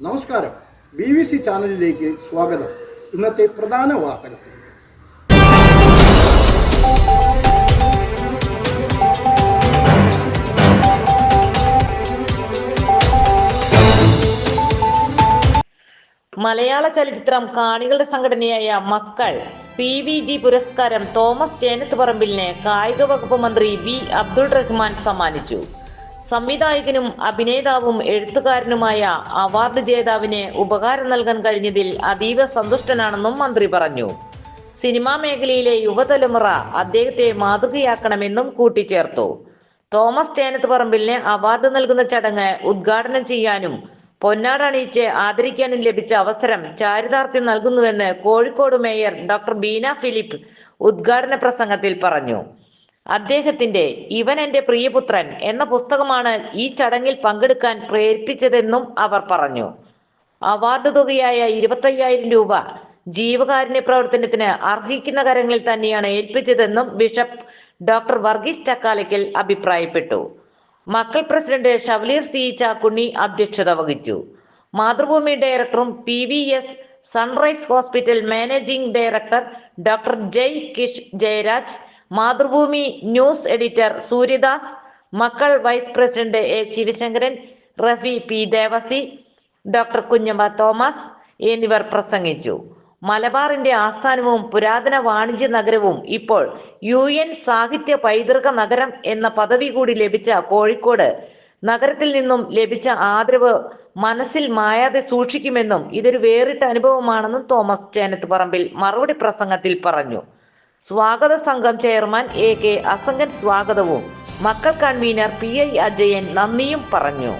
നമസ്കാരം. B V C ചാനലിലേക്ക് സ്വാഗതം. ഇന്നത്തെ പ്രധാന വാർത്തകൾ. മലയാള ചലച്ചിത്രം കാണികളുടെ സംഘടനയായ മക്കൾ പി വി ജി പുരസ്കാരം തോമസ് ചേനത്ത് പറമ്പിലിന് കായിക വകുപ്പ് മന്ത്രി വി അബ്ദുൾ റഹ്മാൻ സമ്മാനിച്ചു. സംവിധായകനും അഭിനേതാവും എഴുത്തുകാരനുമായ അവാർഡ് ജേതാവിന് ഉപകാരം നൽകാൻ കഴിഞ്ഞതിൽ അതീവ സന്തുഷ്ടനാണെന്നും മന്ത്രി പറഞ്ഞു. സിനിമാ മേഖലയിലെ യുവതലമുറ അദ്ദേഹത്തെ മാതൃകയാക്കണമെന്നും കൂട്ടിച്ചേർത്തു. തോമസ് ചേനത്ത് പറമ്പിലിന് അവാർഡ് നൽകുന്ന ചടങ്ങ് ഉദ്ഘാടനം ചെയ്യാനും പൊന്നാടണിയിച്ച് ആദരിക്കാനും ലഭിച്ച അവസരം ചാരിതാർത്ഥ്യം നൽകുന്നുവെന്ന് Kozhikode mayor doctor Beena Philip ഉദ്ഘാടന പ്രസംഗത്തിൽ പറഞ്ഞു. അദ്ദേഹത്തിന്റെ ഇവൻ എന്റെ പ്രിയപുത്രൻ എന്ന പുസ്തകമാണ് ഈ ചടങ്ങിൽ പങ്കെടുക്കാൻ പ്രേരിപ്പിച്ചതെന്നും അവർ പറഞ്ഞു. അവാർഡ് തുകയായ ഇരുപത്തയ്യായിരം രൂപ ജീവകാരുണ്യ പ്രവർത്തനത്തിന് അർഹിക്കുന്ന കരങ്ങളിൽ തന്നെയാണ് ഏൽപ്പിച്ചതെന്നും ബിഷപ്പ് ഡോക്ടർ വർഗീസ് ചക്കാലയ്ക്കൽ അഭിപ്രായപ്പെട്ടു. Makkal president ഷവലീർ C. ചാക്കുണ്ണി അധ്യക്ഷത വഹിച്ചു. മാതൃഭൂമി ഡയറക്ടറും P. V. S. Sunrise hospital managing director doctor Jai Kish Jayaraj Mathrubhumi news editor Suryadas Makkal vice president A Sivasankaran Rafi P Devasi doctor Kunjamma Thomas എന്നിവർ പ്രസംഗിച്ചു. മലബാറിന്റെ ആസ്ഥാനവും പുരാതന വാണിജ്യ നഗരവും ഇപ്പോൾ യു എൻ സാഹിത്യ പൈതൃക നഗരം എന്ന പദവി കൂടി ലഭിച്ച കോഴിക്കോട് നഗരത്തിൽ നിന്നും ലഭിച്ച ആദരവ് മനസ്സിൽ മായാതെ സൂക്ഷിക്കുമെന്നും ഇതൊരു വേറിട്ട അനുഭവമാണെന്നും തോമസ് ചേനത്ത് പറമ്പിൽ മറുപടി പ്രസംഗത്തിൽ പറഞ്ഞു. സ്വാഗത സംഘം ചെയർമാൻ എ കെ അസംഗൻ സ്വാഗതവും. മക്കൾ കൺവീനർ പി ഐ അജയൻ നന്ദിയും പറഞ്ഞു.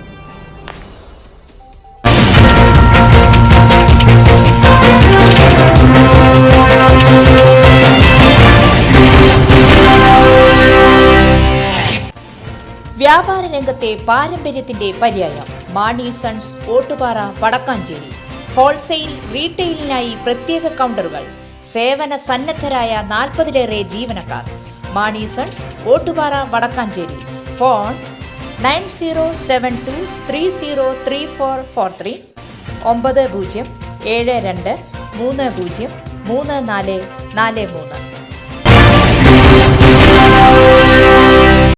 വ്യാപാര രംഗത്തെ പാരമ്പര്യത്തിന്റെ പര്യായം. മാണി സൺസ് ഓട്ടുപാറ വടക്കാഞ്ചേരി. ഹോൾസെയിൽ റീറ്റെയിലിനായി പ്രത്യേക കൗണ്ടറുകൾ. സേവന സന്നദ്ധരായ നാൽപ്പതിലേറെ ജീവനക്കാർ. Mani sons Ottupara Vadakkanchery. Phone nine zero seven two three zero three four four three. ഒമ്പത് പൂജ്യം ഏഴ് രണ്ട് മൂന്ന് പൂജ്യം മൂന്ന് നാല് നാല് മൂന്ന്.